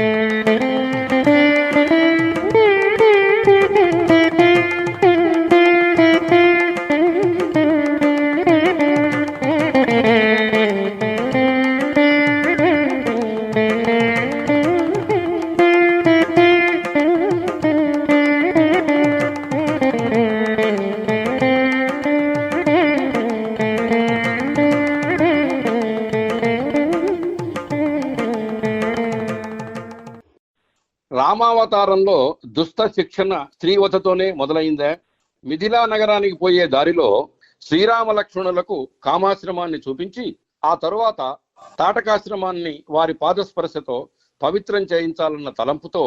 Música రామావతారంలో దుష్ట శిక్షణ స్త్రీవతతోనే మొదలైందా. మిథిలా నగరానికి పోయే దారిలో శ్రీరామ లక్ష్మణులకు కామాశ్రమాన్ని చూపించి ఆ తరువాత తాటకాశ్రమాన్ని వారి పాదస్పర్శతో పవిత్రం చేయించాలన్న తలంపుతో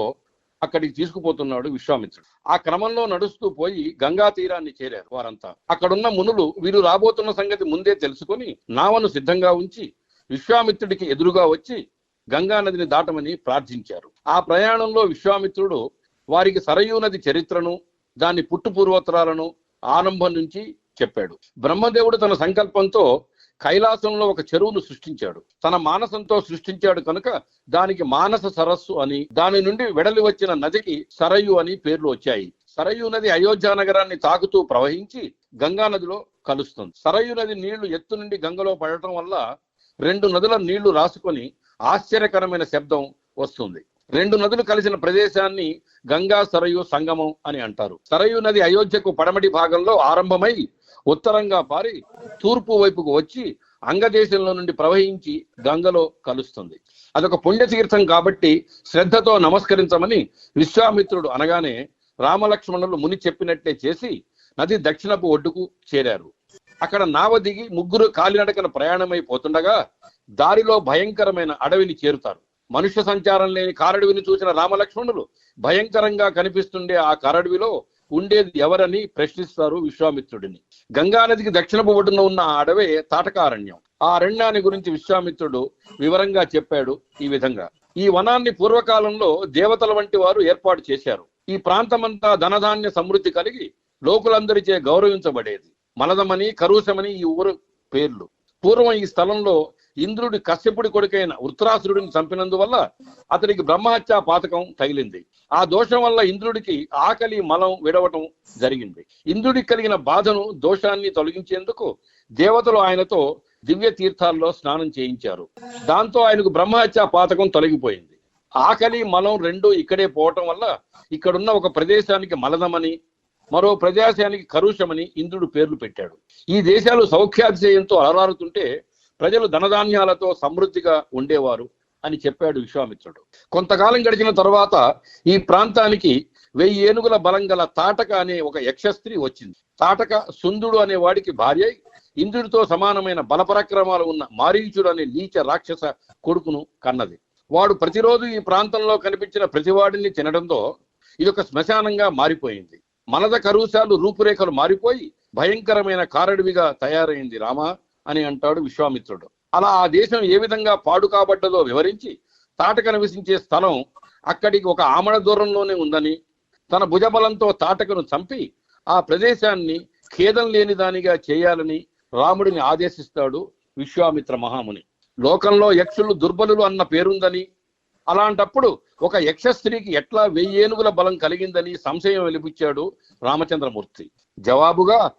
అక్కడికి తీసుకుపోతున్నాడు విశ్వామిత్రుడు. ఆ క్రమంలో నడుస్తూ పోయి గంగా తీరాన్ని చేరారు వారంతా. అక్కడున్న మునులు వీరు రాబోతున్న సంగతి ముందే తెలుసుకొని నావను సిద్ధంగా ఉంచి విశ్వామిత్రుడికి ఎదురుగా వచ్చి గంగా నదిని దాటమని ప్రార్థించారు. ఆ ప్రయాణంలో విశ్వామిత్రుడు వారికి సరయూ నది చరిత్రను దాని పుట్టుపూర్వోత్తరాలను ఆరంభం నుంచి చెప్పాడు. బ్రహ్మదేవుడు తన సంకల్పంతో కైలాసంలో ఒక చెరువును సృష్టించాడు. తన మానసంతో సృష్టించాడు కనుక దానికి మానస సరస్సు అని దాని నుండి వెడలి వచ్చిన నదికి సరయు అని పేర్లు వచ్చాయి. సరయు నది అయోధ్య నగరాన్ని తాకుతూ ప్రవహించి గంగా నదిలో కలుస్తుంది. సరయు నది నీళ్ళు ఎత్తు నుండి గంగలో పడటం వల్ల రెండు నదుల నీళ్ళు రాసుకొని ఆశ్చర్యకరమైన శబ్దం వస్తుంది. రెండు నదులు కలిసిన ప్రదేశాన్ని గంగా సరయు సంగమం అని అంటారు. సరయు నది అయోధ్యకు పడమటి భాగంలో ఆరంభమై ఉత్తరంగా పారి తూర్పు వైపుకు వచ్చి అంగదేశంలో నుండి ప్రవహించి గంగలో కలుస్తుంది. అదొక పుణ్యతీర్థం కాబట్టి శ్రద్ధతో నమస్కరించమని విశ్వామిత్రుడు అనగానే రామలక్ష్మణులు ముని చెప్పినట్టే చేసి నది దక్షిణపు ఒడ్డుకు చేరారు. అక్కడ నావ దిగి ముగ్గురు కాలినడకన ప్రయాణమైపోతుండగా దారిలో భయంకరమైన అడవిని చేరుతారు. మనుష్య సంచారం లేని కారడవిని చూసిన రామలక్ష్మణులు భయంకరంగా కనిపిస్తుండే ఆ కారడవిలో ఉండేది ఎవరని ప్రశ్నిస్తారు విశ్వామిత్రుడిని. గంగా నదికి దక్షిణపు ఒడ్డున ఉన్న ఆ అడవే తాటకారణ్యం. ఆ అరణ్యాన్ని గురించి విశ్వామిత్రుడు వివరంగా చెప్పాడు ఈ విధంగా. ఈ వనాన్ని పూర్వకాలంలో దేవతల వంటి వారు ఏర్పాటు చేశారు. ఈ ప్రాంతమంతా ధనధాన్య సమృద్ధి కలిగి లోకులందరిచే గౌరవించబడేది. మలదమని కరూసమని ఈ ఊరు పేర్లు. పూర్వం ఈ స్థలంలో ఇంద్రుడి కశ్యపుడి కొడుకైన వృత్రాసురుడిని చంపినందువల్ల అతనికి బ్రహ్మహత్య పాతకం తగిలింది. ఆ దోషం వల్ల ఇంద్రుడికి ఆకలి మలం విడవటం జరిగింది. ఇంద్రుడికి కలిగిన బాధను దోషాన్ని తొలగించేందుకు దేవతలు ఆయనతో దివ్య తీర్థాల్లో స్నానం చేయించారు. దాంతో ఆయనకు బ్రహ్మహత్య పాతకం తొలగిపోయింది. ఆకలి మలం రెండు ఇక్కడే పోవటం వల్ల ఇక్కడున్న ఒక ప్రదేశానికి మలదమని మరో ప్రదేశానికి కరుషమని ఇంద్రుడు పేర్లు పెట్టాడు. ఈ దేశాలు సౌఖ్యాతిశయంతో అలరారుతుంటే ప్రజలు ధనధాన్యాలతో సమృద్ధిగా ఉండేవారు అని చెప్పాడు విశ్వామిత్రుడు. కొంతకాలం గడిచిన తర్వాత ఈ ప్రాంతానికి వెయ్యి ఏనుగుల బలం గల తాటక అనే ఒక యక్షస్త్రీ వచ్చింది. తాటక సుందుడు అనే వాడికి భార్య ఇంద్రుడితో సమానమైన బలపరాక్రమాలు ఉన్న మారీచుడు అనే నీచ రాక్షస కొడుకును కన్నది. వాడు ప్రతిరోజు ఈ ప్రాంతంలో కనిపించిన ప్రతివాడిని తినడంతో ఇది ఒక శ్మశానంగా మారిపోయింది. మనద కరుశాలు రూపురేఖలు మారిపోయి భయంకరమైన కారడివిగా తయారైంది రామా. అని అంటాడు విశ్వామిత్రుడు. అలా ఆ దేశం ఏ విధంగా పాడు కాబడ్డదో వివరించి తాటక నివసించే స్థలం అక్కడికి ఒక ఆమడ దూరంలోనే ఉందని తన భుజబలంతో తాటకను చంపి ఆ ప్రదేశాన్ని ఖేదం లేని దానిగా చేయాలని రాముడిని ఆదేశిస్తాడు విశ్వామిత్ర మహాముని. లోకంలో యక్షులు దుర్బలులు అన్న పేరుందని అలాంటప్పుడు ఒక యక్ష స్త్రీకి ఎట్లా వెయ్యేనుగుల బలం కలిగిందని సంశయం వెలిపించాడు రామచంద్రమూర్తి. జవాబుగా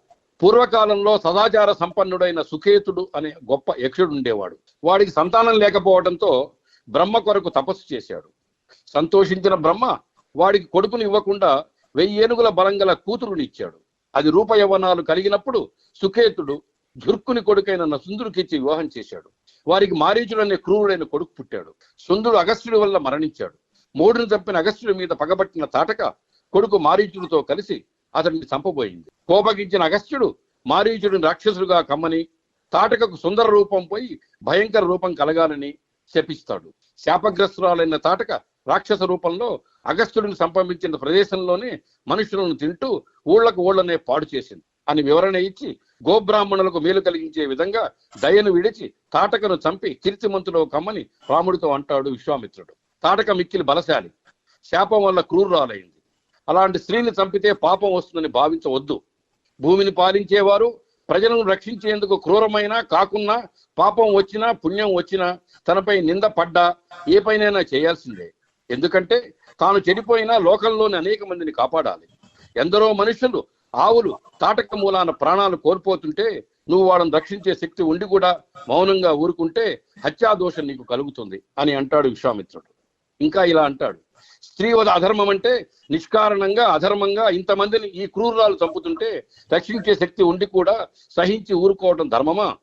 పూర్వకాలంలో సదాచార సంపన్నుడైన సుకేతుడు అనే గొప్ప యక్షుడు ఉండేవాడు. వాడికి సంతానం లేకపోవడంతో బ్రహ్మ కొరకు తపస్సు చేశాడు. సంతోషించిన బ్రహ్మ వాడికి కొడుకుని ఇవ్వకుండా వెయ్యి ఏనుగుల బలంగల కూతురునిచ్చాడు. అది రూపయవనాలు కలిగినప్పుడు సుఖేతుడు ధుర్కుని కొడుకైన నసుందుడికిచ్చి వివాహం చేశాడు. వారికి మారీచుడు అనే క్రూరుడైన కొడుకు పుట్టాడు. సుందుడు అగస్త్యుడి వల్ల మరణించాడు. మూడును తప్పిన అగస్త్యుడి మీద పగబట్టిన తాటక కొడుకు మారీచుడితో కలిసి అతడిని చంపబోయింది. కోపగించిన అగస్త్యుడు మారీచుడిని రాక్షసుడుగా కమ్మని తాటకకు సుందర రూపం పోయి భయంకర రూపం కలగాలని శపిస్తాడు. శాపగ్రస్తురాలైన తాటక రాక్షస రూపంలో అగస్త్యుడిని సంపంపించిన ప్రదేశంలోనే మనుషులను తింటూ ఊళ్ళకు ఊళ్ళనే పాడు చేసింది అని వివరణ ఇచ్చి గోబ్రాహ్మణులకు మేలు కలిగించే విధంగా దయను విడిచి తాటకను చంపి కీర్తిమంతులో కమ్మని రాముడితో అంటాడు విశ్వామిత్రుడు. తాటక మిక్కిలి బలశాలి. శాపం వల్ల క్రూరురాలైంది. అలాంటి స్త్రీని చంపితే పాపం వస్తుందని భావించవద్దు. భూమిని పాలించేవారు ప్రజలను రక్షించేందుకు క్రూరమైన కాకున్నా పాపం వచ్చినా పుణ్యం వచ్చినా తనపై నింద పడ్డా ఏ పైనైనా చేయాల్సిందే. ఎందుకంటే తాను చెడిపోయినా లోకంలోని అనేక మందిని కాపాడాలి. ఎందరో మనుషులు ఆవులు తాటక మూలాన ప్రాణాలు కోల్పోతుంటే నువ్వు వాళ్ళని రక్షించే శక్తి ఉండి కూడా మౌనంగా ఊరుకుంటే హత్యాదోషం నీకు కలుగుతుంది అని అంటాడు విశ్వామిత్రుడు. ఇంకా ఇలా అంటాడు. స్త్రీవద అధర్మం అంటే నిష్కారణంగా అధర్మంగా ఇంతమందిని ఈ క్రూరాలు చంపుతుంటే రక్షించే శక్తి ఉండి కూడా సహించి ఊరుకోవడం ధర్మమా?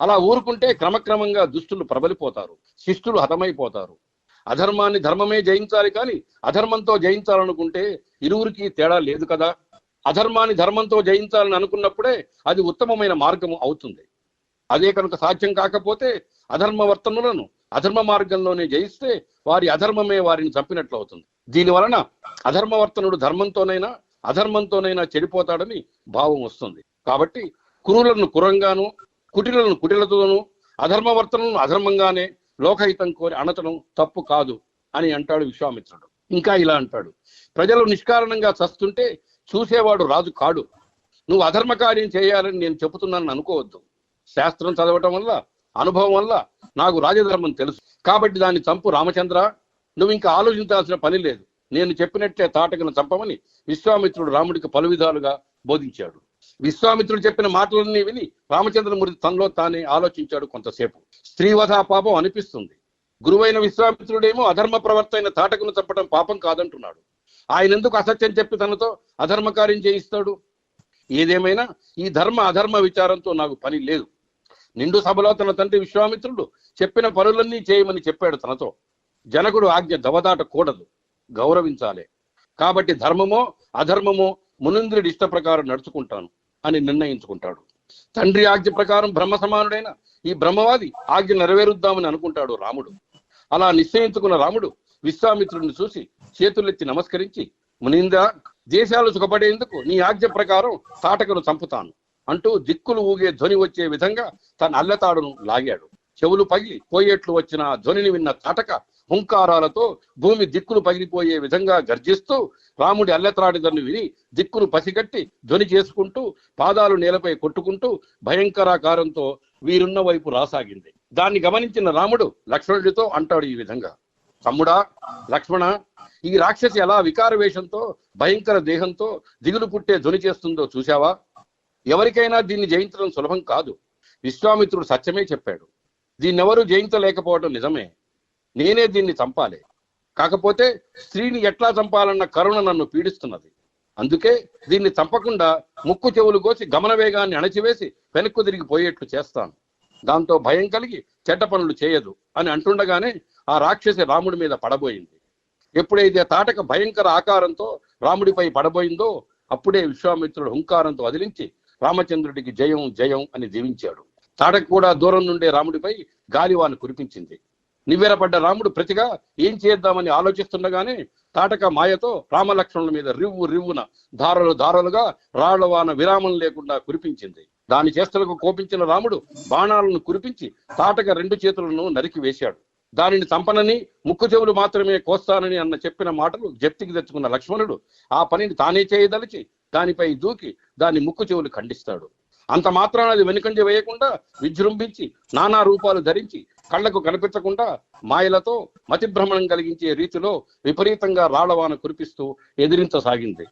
అలా ఊరుకుంటే క్రమక్రమంగా దుష్టులు ప్రబలిపోతారు శిష్టులు హతమైపోతారు. అధర్మాన్ని ధర్మమే జయించాలి కానీ అధర్మంతో జయించాలనుకుంటే ఇరువురికి తేడా లేదు కదా? అధర్మాన్ని ధర్మంతో జయించాలని అనుకున్నప్పుడే అది ఉత్తమమైన మార్గం అవుతుంది. అదే కనుక సాధ్యం కాకపోతే అధర్మవర్తనులను అధర్మ మార్గంలోనే జయిస్తే వారి అధర్మమే వారిని చంపినట్లు అవుతుంది. దీని వలన అధర్మవర్తనుడు ధర్మంతోనైనా అధర్మంతోనైనా చెడిపోతాడని భావం వస్తుంది. కాబట్టి కురులను కురంగాను కుటిలను కుటిలతోనూ అధర్మవర్తనను అధర్మంగానే లోకహితం కోరి అనటం తప్పు కాదు అని అంటాడు విశ్వామిత్రుడు. ఇంకా ఇలా అంటాడు. ప్రజలు నిష్కారణంగా చస్తుంటే చూసేవాడు రాజు కాడు. నువ్వు అధర్మ కార్యం చేయాలని నేను చెబుతున్నానని అనుకోవద్దు. శాస్త్రం చదవటం వల్ల అనుభవం వల్ల నాకు రాజధర్మం తెలుసు. కాబట్టి దాన్ని చంపు రామచంద్ర. నువ్వు ఇంకా ఆలోచించాల్సిన పని లేదు. నేను చెప్పినట్టే తాటకను చంపమని విశ్వామిత్రుడు రాముడికి పలు విధాలుగా బోధించాడు. విశ్వామిత్రుడు చెప్పిన మాటలన్నీ విని రామచంద్రమూర్తి తనలో తానే ఆలోచించాడు కొంతసేపు. స్త్రీవధ పాపం అనిపిస్తుంది. గురువైన విశ్వామిత్రుడేమో అధర్మ ప్రవర్తైన తాటకును చంపడం పాపం కాదంటున్నాడు. ఆయన ఎందుకు అసత్యం చెప్పి తనతో అధర్మ కార్యం చేయిస్తాడు? ఏదేమైనా ఈ ధర్మ అధర్మ విచారంతో నాకు పని లేదు. నిండు సభలో తన తండ్రి విశ్వామిత్రుడు చెప్పిన పనులన్నీ చేయమని చెప్పాడు తనతో. జనకుడు ఆజ్ఞ దవదాటకూడదు గౌరవించాలి. కాబట్టి ధర్మమో అధర్మమో మునింద్రుడి ఇష్ట ప్రకారం నడుచుకుంటాను అని నిర్ణయించుకుంటాడు. తండ్రి ఆజ్ఞ ప్రకారం బ్రహ్మ సమానుడైన ఈ బ్రహ్మవాది ఆజ్ఞ నెరవేరుద్దామని అనుకుంటాడు రాముడు. అలా నిశ్చయించుకున్న రాముడు విశ్వామిత్రుడిని చూసి చేతులెత్తి నమస్కరించి మునింద దేశాలు సుఖపడేందుకు నీ ఆజ్ఞ ప్రకారం తాటకను చంపుతాను. అంటూ దిక్కులు ఊగే ధ్వని వచ్చే విధంగా తన అల్లతాడును లాగాడు. చెవులు పగిలి పోయేట్లు వచ్చిన ధ్వనిని విన్న తాటక హుంకారాలతో భూమి దిక్కులు పగిలిపోయే విధంగా గర్జిస్తూ రాముడి అల్లెత్రాడిదను విని దిక్కును పసిగట్టి ధ్వని చేసుకుంటూ పాదాలు నేలపై కొట్టుకుంటూ భయంకరాకారంతో వీరున్న వైపు రాసాగింది. దాన్ని గమనించిన రాముడు లక్ష్మణుడితో అంటాడు ఈ విధంగా. తమ్ముడా లక్ష్మణ ఈ రాక్షసి ఎలా వికార వేషంతో భయంకర దేహంతో దిగులు పుట్టే ధ్వని చేస్తుందో చూశావా? ఎవరికైనా దీన్ని జయించడం సులభం కాదు. విశ్వామిత్రుడు సత్యమే చెప్పాడు. దీన్నెవరూ జయించలేకపోవడం నిజమే. నేనే దీన్ని చంపాలి. కాకపోతే స్త్రీని ఎట్లా చంపాలన్న కరుణ నన్ను పీడిస్తున్నది. అందుకే దీన్ని చంపకుండా ముక్కు చెవులు కోసి గమనవేగాన్ని అణచివేసి వెనక్కు తిరిగి పోయేట్లు చేస్తాను. దాంతో భయం కలిగి చెడ్డ పనులు చేయదు అని అంటుండగానే ఆ రాక్షసి రాముడి మీద పడబోయింది. ఎప్పుడైతే తాటక భయంకర ఆకారంతో రాముడిపై పడబోయిందో అప్పుడే విశ్వామిత్రుడు హుంకారంతో వదిలించి రామచంద్రుడికి జయం జయం అని జీవించాడు. తాటక కూడా దూరం నుండే రాముడిపై గాలివాను కురిపించింది. నివ్వెరపడ్డ రాముడు ప్రతిగా ఏం చేద్దామని ఆలోచిస్తుండగానే తాటక మాయతో రామలక్ష్మణుల మీద రివ్వు రివ్వున ధారలు ధారలుగా రాళ్ళవాన విరామం లేకుండా కురిపించింది. దాని చేష్టలకు కోపించిన రాముడు బాణాలను కురిపించి తాటక రెండు చేతులను నరికి వేశాడు. దానిని చంపనని ముక్కు చెవులు మాత్రమే కోస్తానని అన్న చెప్పిన మాటలు జప్తికి తెచ్చుకున్న లక్ష్మణుడు ఆ పనిని తానే చేయదలిచి దానిపై దూకి దాని ముక్కు చెవులు ఖండిస్తాడు. అంత మాత్రాన అది వెనుకంజ వేయకుండా విజృంభించి నానా రూపాలు ధరించి కళ్ళకు కనిపించకుండా మాయలతో మతిభ్రమణం కలిగించే రీతిలో విపరీతంగా రాళ్ళవాన కురిపిస్తూ ఎదిరించసాగింది.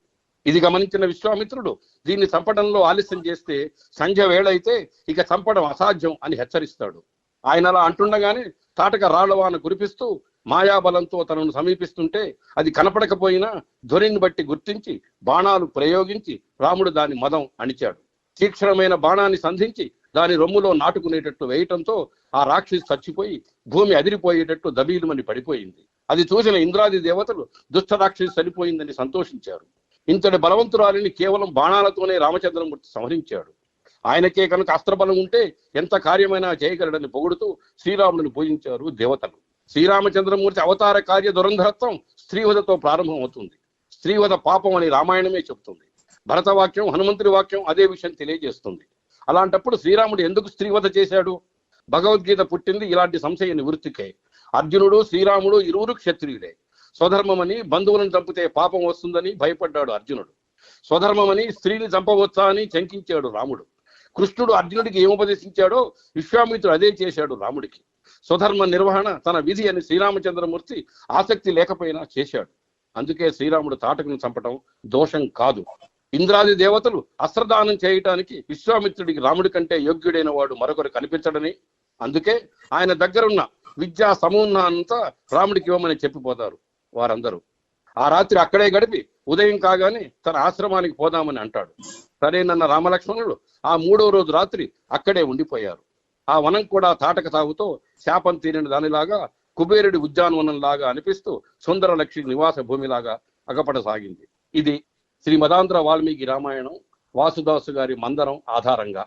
ఇది గమనించిన విశ్వామిత్రుడు దీన్ని చంపడంలో ఆలస్యం చేస్తే సంధ్య వేళైతే ఇక చంపడం అసాధ్యం అని హెచ్చరిస్తాడు. ఆయన అలా అంటుండగానే తాటక రాళ్ళవాన కురిపిస్తూ మాయాబలంతో తనను సమీపిస్తుంటే అది కనపడకపోయినా ధ్వనిని బట్టి గుర్తించి బాణాలు ప్రయోగించి రాముడు దాని మదం అణిచాడు. తీక్షణమైన బాణాన్ని సంధించి దాని రొమ్ములో నాటుకునేటట్టు వేయటంతో ఆ రాక్షసి చచ్చిపోయి భూమి అదిరిపోయేటట్టు దబీలుమని పడిపోయింది. అది చూసిన ఇంద్రాది దేవతలు దుష్ట రాక్షసి చనిపోయిందని సంతోషించారు. ఇంతటి బలవంతురాలిని కేవలం బాణాలతోనే రామచంద్రమూర్తి సంహరించాడు. ఆయనకే కనుక అస్త్రబలం ఉంటే ఎంత కార్యమైనా చేయగలడని పొగుడుతూ శ్రీరాముడిని పూజించారు దేవతలు. శ్రీరామచంద్రమూర్తి అవతార కార్య దురంధరత్వం స్త్రీవధతో ప్రారంభమవుతుంది. స్త్రీవధ పాపం అని రామాయణమే చెబుతుంది భరత వాక్యం హనుమంతుడి వాక్యం అదే విషయం తెలియజేస్తుంది. అలాంటప్పుడు శ్రీరాముడు ఎందుకు స్త్రీవధ చేశాడు? భగవద్గీత పుట్టింది ఇలాంటి సంశయ నివృత్తికే. అర్జునుడు శ్రీరాముడు ఇరువురు క్షత్రియులే. స్వధర్మమని బంధువులను చంపితే పాపం వస్తుందని భయపడ్డాడు అర్జునుడు. స్వధర్మమని స్త్రీని చంపవచ్చా అని శంకించాడు రాముడు. కృష్ణుడు అర్జునుడికి ఏం ఉపదేశించాడో విశ్వామిత్రుడు అదే చేశాడు రాముడికి. స్వధర్మ నిర్వహణ తన విధి అని శ్రీరామచంద్రమూర్తి ఆసక్తి లేకపోయినా చేశాడు. అందుకే శ్రీరాముడు తాటకును చంపటం దోషం కాదు. ఇంద్రాది దేవతలు అస్త్రదానం చేయటానికి విశ్వామిత్రుడికి రాముడి కంటే యోగ్యుడైన వాడు మరొకరు కనిపించడని అందుకే ఆయన దగ్గరున్న విద్యా సమూహ అంతా రాముడికి ఇవ్వమని చెప్పిపోతారు వారందరూ. ఆ రాత్రి అక్కడే గడిపి ఉదయం కాగానే తన ఆశ్రమానికి పోదామని అంటాడు. సరేనన్న రామలక్ష్మణుడు ఆ మూడో రోజు రాత్రి అక్కడే ఉండిపోయారు. ఆ వనం కూడా తాటక తాగుతో శాపం తీరిన దానిలాగా కుబేరుడి ఉద్యానవనం లాగా అనిపిస్తూ సుందరలక్ష్మి నివాస భూమిలాగా అగపడసాగింది ఇది శ్రీ మదాంధ్ర వాల్మీకి రామాయణం వాసుదాసు గారి మందరం ఆధారంగా.